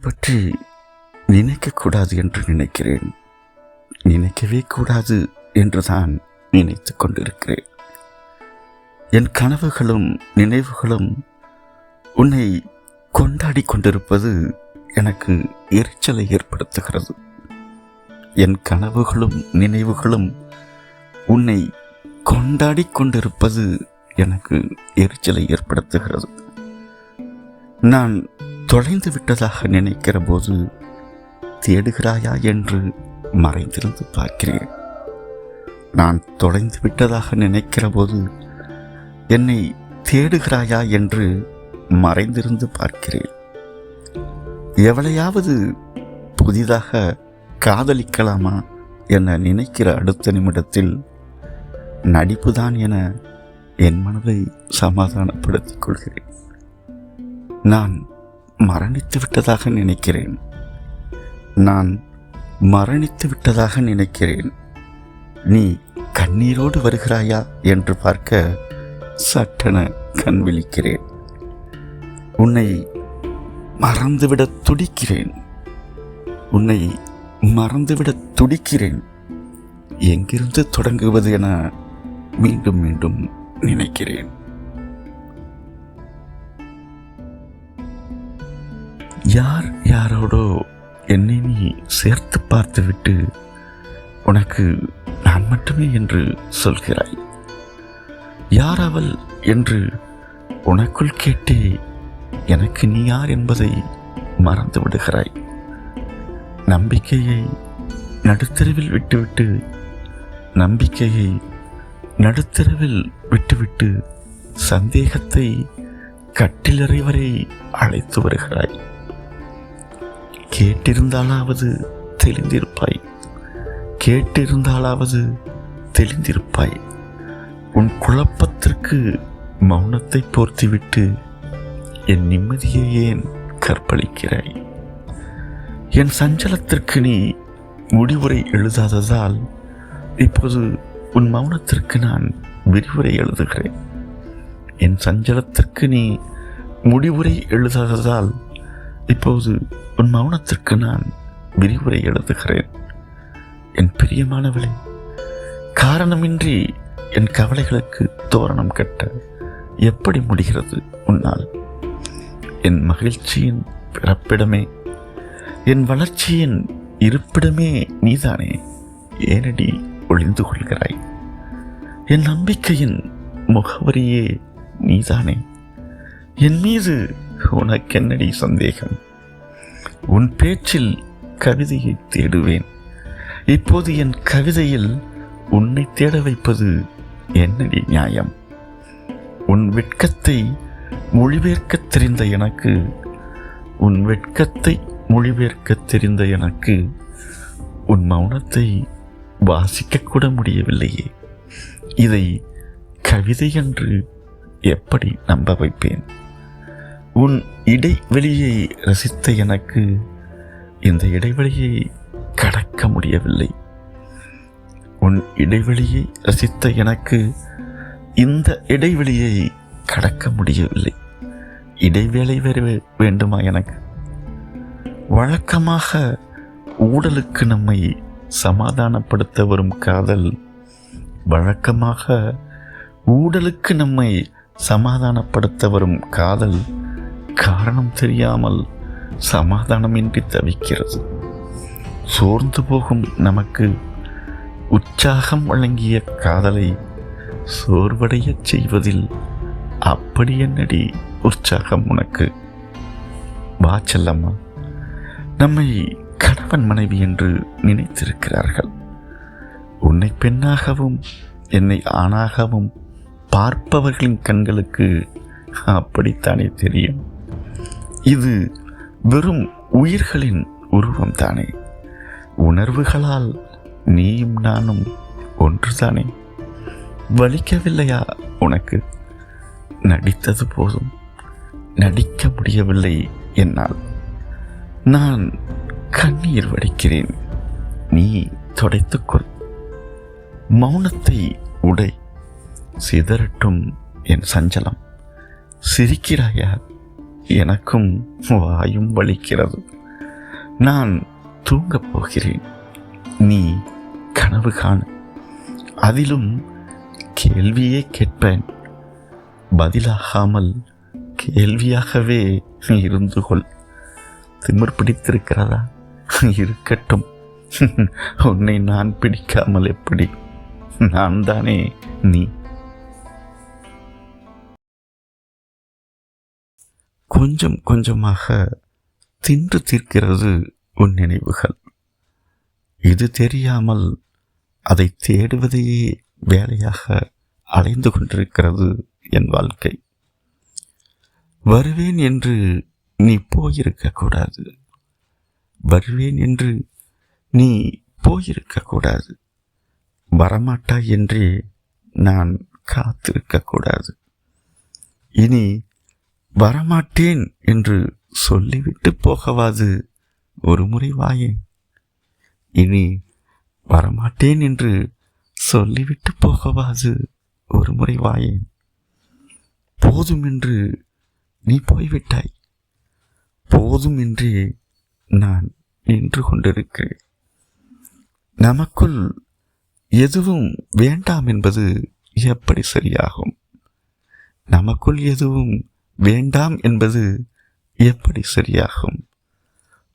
பற்றி நினைக்கக்கூடாது என்று நினைக்கிறேன். நினைக்கவே கூடாது என்றுதான் நினைத்து கொண்டிருக்கிறேன். என் கனவுகளும் நினைவுகளும் உன்னை கொண்டாடி கொண்டிருப்பது எனக்கு எரிச்சலை ஏற்படுத்துகிறது. என் கனவுகளும் நினைவுகளும் உன்னை கொண்டாடி கொண்டிருப்பது எனக்கு எரிச்சலை ஏற்படுத்துகிறது. நான் தொலைந்து விட்டதாக நினைக்கிற போது தேடுகிறாயா என்று மறைந்திருந்து பார்க்கிறேன். நான் தொலைந்து விட்டதாக நினைக்கிற போது என்னை தேடுகிறாயா என்று மறைந்திருந்து பார்க்கிறேன். எவளையாவது புதிதாக காதலிக்கலாமா என நினைக்கிற அடுத்த நிமிடத்தில் நடிப்புதான் என என் மனதை சமாதானப்படுத்திக் கொள்கிறேன். நான் மரணித்து விட்டதாக நினைக்கிறேன். நான் மரணித்து விட்டதாக நினைக்கிறேன். நீ கண்ணீரோடு வருகிறாயா என்று பார்க்க சட்டென கண் விழிக்கிறேன். உன்னை மறந்துவிட துடிக்கிறேன். உன்னை மறந்துவிட துடிக்கிறேன். எங்கிருந்து தொடங்குவது என மீண்டும் மீண்டும் நினைக்கிறேன். யார் யாரோடோ என்னை நீ சேர்த்து பார்த்துவிட்டு உனக்கு நான் மட்டுமே என்று சொல்கிறாய்? யார் அவள் என்று உனக்குள் கேட்டே எனக்கு நீ யார் என்பதை மறந்து விடுகிறாய். நம்பிக்கையை நடுத்தருவில் விட்டுவிட்டு நம்பிக்கையை நடுத்தருவில் விட்டுவிட்டு சந்தேகத்தை கட்டிலறை வரை அழைத்து வருகிறாய். கேட்டிருந்தாலாவது தெளிந்திருப்பாய். கேட்டிருந்தாலாவது தெளிந்திருப்பாய். உன் குழப்பத்திற்கு மௌனத்தை போர்த்திவிட்டு என் நிம்மதியை ஏன் கற்பழிக்கிறாய்? என் சஞ்சலத்திற்கு நீ முடிவுரை எழுதாததால் இப்போது உன் மௌனத்திற்கு நான் விரிவுரை எழுதுகிறேன். என் சஞ்சலத்திற்கு நீ முடிவுரை எழுதாததால் இப்போது உன் மௌனத்திற்கு நான் விரிவுரை எழுதுகிறேன். என் பிரியமானவளே காரணமின்றி என் கவலைகளுக்கு தோரணம் கட்ட எப்படி முடிகிறது உன்னால்? என் மகிழ்ச்சியின் பிறப்பிடமே என் வளர்ச்சியின் இருப்பிடமே நீதானே ஏனடி ஒளிந்து கொள்கிறாய்? என் நம்பிக்கையின் முகவரியே நீதானே? என் மீது உனக்கென்னடி சந்தேகம்? உன் பேச்சில் கவிதையை தேடுவேன். இப்போது என் கவிதையில் உன்னை தேட வைப்பது என்னடி நியாயம்? உன் வெட்கத்தை மொழிபெயர்க்க தெரிந்த எனக்கு உன் வெட்கத்தை மொழிபெயர்க்கத் தெரிந்த எனக்கு உன் மௌனத்தை வாசிக்கக்கூட முடியவில்லையே. இதை கவிதை என்று எப்படி நம்ப வைப்பேன்? உன் இடைவெளியை ரசித்த எனக்கு இந்த இடைவெளியை கடக்க முடியவில்லை. உன் இடைவெளியை ரசித்த எனக்கு இந்த இடைவெளியை கடக்க முடியவில்லை. இடைவேளை வேறு வேண்டுமா எனக்கு? வழக்கமாக ஊடலுக்கு நம்மை சமாதானப்படுத்த வரும் காதல் வழக்கமாக ஊடலுக்கு நம்மை சமாதானப்படுத்த வரும் காதல் காரணம் தெரியாமல் சமாதானமின்றி தவிக்கிறது. சோர்ந்து போகும் நமக்கு உற்சாகம் வழங்கிய காதலை சோர்வடையச் செய்வதில் அப்படி என்னடி உற்சாகம் உனக்கு? வா செல்லம்மா. நம்மை கணவன் மனைவி என்று நினைத்திருக்கிறார்கள். உன்னை பெண்ணாகவும் என்னை ஆணாகவும் பார்ப்பவர்களின் கண்களுக்கு அப்படித்தானே தெரியும்? இது வெறும் உயிர்களின் உருவம் தானே உணர்வுகளால் நீயும் நானும் ஒன்றுதானே. வலிக்கவில்லையா உனக்கு? நடித்தது போதும். நடிக்க முடியவில்லை என்னால். நான் கண்ணீர் வடிக்கிறேன். நீ துடைத்துக்கொள் மௌனத்தை உடை. சிதறட்டும் என் சஞ்சலம். சிரிக்கிறாயா? எனக்கும் வாயும் வலிக்கிறது. நான் தூங்கப் போகிறேன். நீ கனவு காண. அதிலும் கேள்வியே கேட்பேன். பதிலாகாமல் கேள்வியாகவே இருந்து கொள். திமிர் பிடித்திருக்கிறதா? இருக்கட்டும். உன்னை நான் பிடிக்காமல் எப்படி? நான் தானே நீ. கொஞ்சம் கொஞ்சமாக தின்று தீர்க்கிறது உன் நினைவுகள். இது தெரியாமல் அதை தேடுவதையே வேலையாக அலைந்து கொண்டிருக்கிறது என் வாழ்க்கை. வருவேன் என்று நீ போயிருக்கக்கூடாது வருவேன் என்று நீ போயிருக்கக்கூடாது வரமாட்டாய் என்றே நான் காத்திருக்கக்கூடாது இனி வரமாட்டேன் என்று சொல்லிவிட்டு போகவாது. ஒரு முறை வாயேன் இனி வரமாட்டேன் என்று சொல்லிவிட்டு போகவாது. ஒரு முறை வாயேன் போதும் என்று நீ போய்விட்டாய். போதும் என்றே நான் நின்று கொண்டிருக்கிறேன். நமக்குள் எதுவும் வேண்டாம் என்பது எப்படி சரியாகும்? நமக்குள் எதுவும் வேண்டாம் என்பது எப்படி சரியாகும்?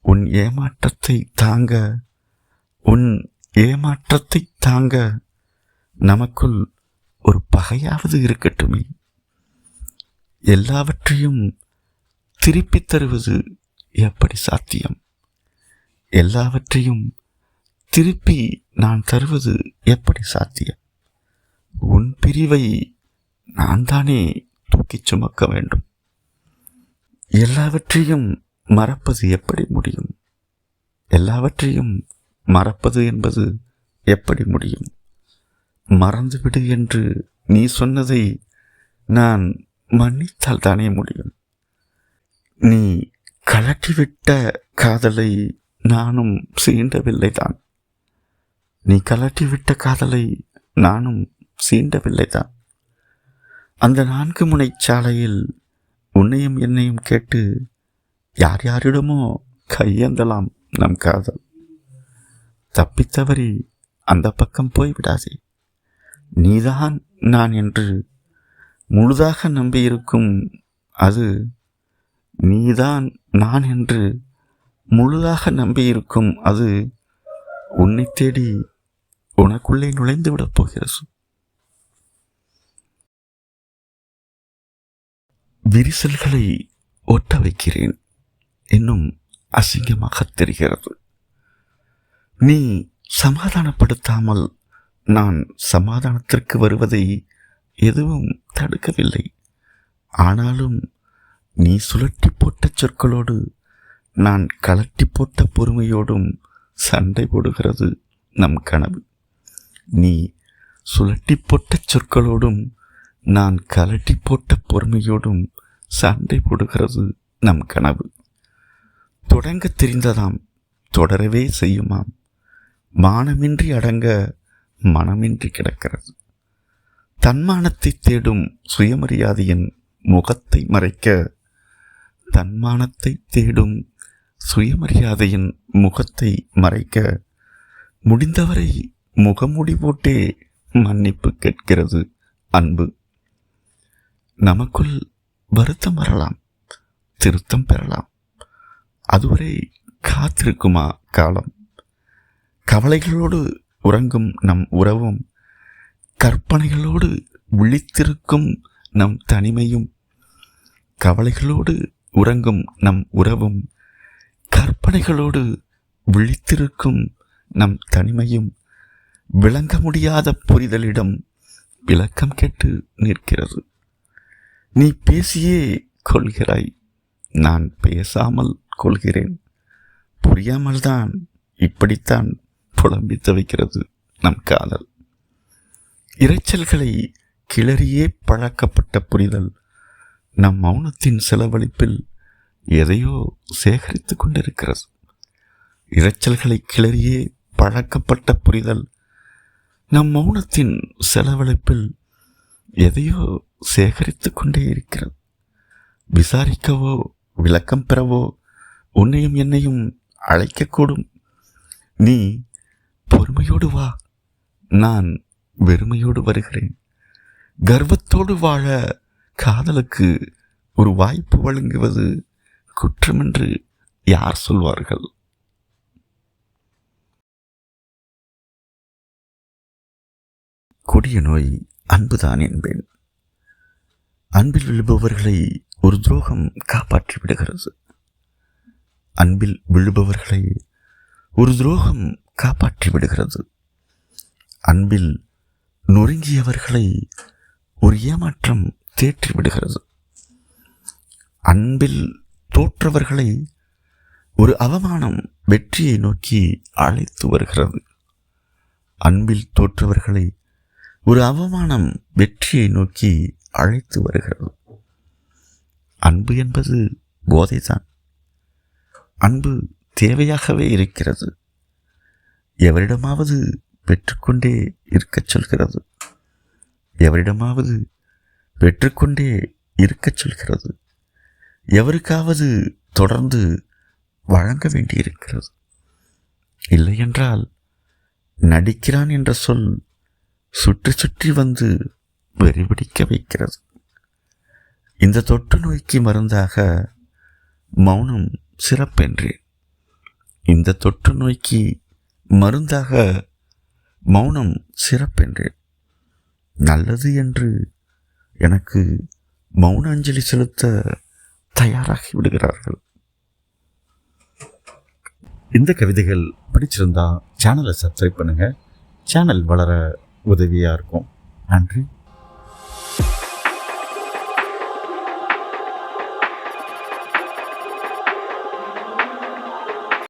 உன் ஏமாற்றத்தை தாங்க உன் ஏமாற்றத்தை தாங்க நமக்குள் ஒரு பகையாவது இருக்கட்டுமே. எல்லாவற்றையும் திருப்பித் தருவது எப்படி சாத்தியம்? எல்லாவற்றையும் திருப்பி நான் தருவது எப்படி சாத்தியம்? உன் பிரிவை நான் தானே தூக்கிச் சுமக்க வேண்டும். எல்லாவற்றையும் மறப்பது எப்படி முடியும்? எல்லாவற்றையும் மறப்பது என்பது எப்படி முடியும்? மறந்துவிடு என்று நீ சொன்னதை நான் மன்னித்தால் தானே முடியும். நீ கலட்டிவிட்ட காதலை நானும் சீண்டவில்லை தான் நீ கலட்டிவிட்ட காதலை நானும் சீண்டவில்லை தான் அந்த நான்கு முனை சாலையில் உன்னையும் என்னையும் கேட்டு யார் யாரிடமோ கையேந்தலாம் நம் காதல். தப்பித்தவறி அந்த பக்கம் போய்விடாதே. நீதான் நான் என்று முழுதாக நம்பியிருக்கும் அது நீதான் நான் என்று முழுதாக நம்பியிருக்கும் அது உன்னை தேடி உனக்குள்ளே நுழைந்து விடப் போகிறது. விரிசல்களை ஒட்ட வைக்கிறேன் இன்னும் அசிங்கமாக தெரிகிறது. நீ சமாதானப்படுத்தாமல் நான் சமாதானத்திற்கு வருவதை எதுவும் தடுக்கவில்லை. ஆனாலும் நீ சுழட்டி போட்ட சொற்களோடு நான் கலட்டி போட்ட பொறுமையோடும் சண்டை போடுகிறது நம் கனவு. நீ சுழட்டி போட்ட சொற்களோடும் நான் கலட்டி போட்ட பொறுமையோடும் சண்டை போடுகிறது நம் கனவு. தொடங்க தெரிந்ததாம் தொடரவே செய்யுமாம். மானமின்றி அடங்க மனமின்றி கிடக்கிறது. தன்மானத்தை தேடும் சுயமரியாதையின் முகத்தை மறைக்க தன்மானத்தை தேடும் சுயமரியாதையின் முகத்தை மறைக்க முடிந்தவரை முகமுடி போட்டே மன்னிப்பு கேட்கிறது அன்பு. நமக்குள் வருத்தம் வரலாம் திருத்தம் பெறலாம். அதுவரை காத்திருக்குமா காலம்? கவலைகளோடு உறங்கும் நம் உறவும் கற்பனைகளோடு விழித்திருக்கும் நம் தனிமையும் கவலைகளோடு உறங்கும் நம் உறவும் கற்பனைகளோடு விழித்திருக்கும் நம் தனிமையும் விளங்க முடியாத புரிதலிடம் விளக்கம் கேட்டு நிற்கிறது. நீ பேசியே கொள்கிறாய். நான் பேசாமல் கொள்கிறேன். புரியாமல்தான் இப்படித்தான் புலம்பி தவிக்கிறது நம் காதல். இரைச்சல்களை கிளறியே பழக்கப்பட்ட புரிதல் நம் மௌனத்தின் செலவழிப்பில் எதையோ சேகரித்து கொண்டிருக்கிறது. இரைச்சல்களை கிளறியே பழக்கப்பட்ட புரிதல் நம் மௌனத்தின் செலவழிப்பில் எதையோ சேகரித்து கொண்டே இருக்கிறது விசாரிக்கவோ விளக்கம் பெறவோ உன்னையும் என்னையும் அழைக்கக்கூடும். நீ பொறுமையோடு வா. நான் வெறுமையோடு வருகிறேன். கர்வத்தோடு வாழ காதலுக்கு ஒரு வாய்ப்பு வழங்குவது குற்றம் என்று யார் சொல்வார்கள்? கொடிய நோய் அன்புதான் என்பேன். அன்பில் விழுபவர்களை ஒரு துரோகம் காப்பாற்றி விடுகிறது. அன்பில் விழுபவர்களை ஒரு துரோகம் காப்பாற்றி விடுகிறது. அன்பில் நொறுங்கியவர்களை ஒரு ஏமாற்றம் தேற்றி விடுகிறது. அன்பில் தோற்றவர்களை ஒரு அவமானம் வெற்றியை நோக்கி அழைத்து வருகிறது. அன்பில் தோற்றவர்களை ஒரு அவமானம் வெற்றியை நோக்கி அழைத்து வருகிறது. அன்பு என்பது போதைதான். அன்பு தேவையாகவே இருக்கிறது. எவரிடமாவது பெற்றுக்கொண்டே இருக்கச் சொல்கிறது. எவரிடமாவது பெற்றுக்கொண்டே இருக்கச் சொல்கிறது. எவருக்காவது தொடர்ந்து வழங்க வேண்டியிருக்கிறது. இல்லையென்றால் நடிக்கிறான் என்ற சொல் சுற்றி சுற்றி வந்து வெறிபிடிக்க வைக்கிறது. இந்த தொற்று நோய்க்கு மருந்தாக மௌனம் சிறப்பென்றேன். இந்த தொற்று நோய்க்கு மருந்தாக மௌனம் சிறப்பென்றேன். நல்லது என்று எனக்கு மௌன அஞ்சலி செலுத்த தயாராகி விடுகிறார்கள். இந்த கவிதைகள் பிடிச்சிருந்தா சேனலை சப்ஸ்கிரைப் பண்ணுங்கள் சேனல் வளர உதவியாக இருக்கும். நன்றி.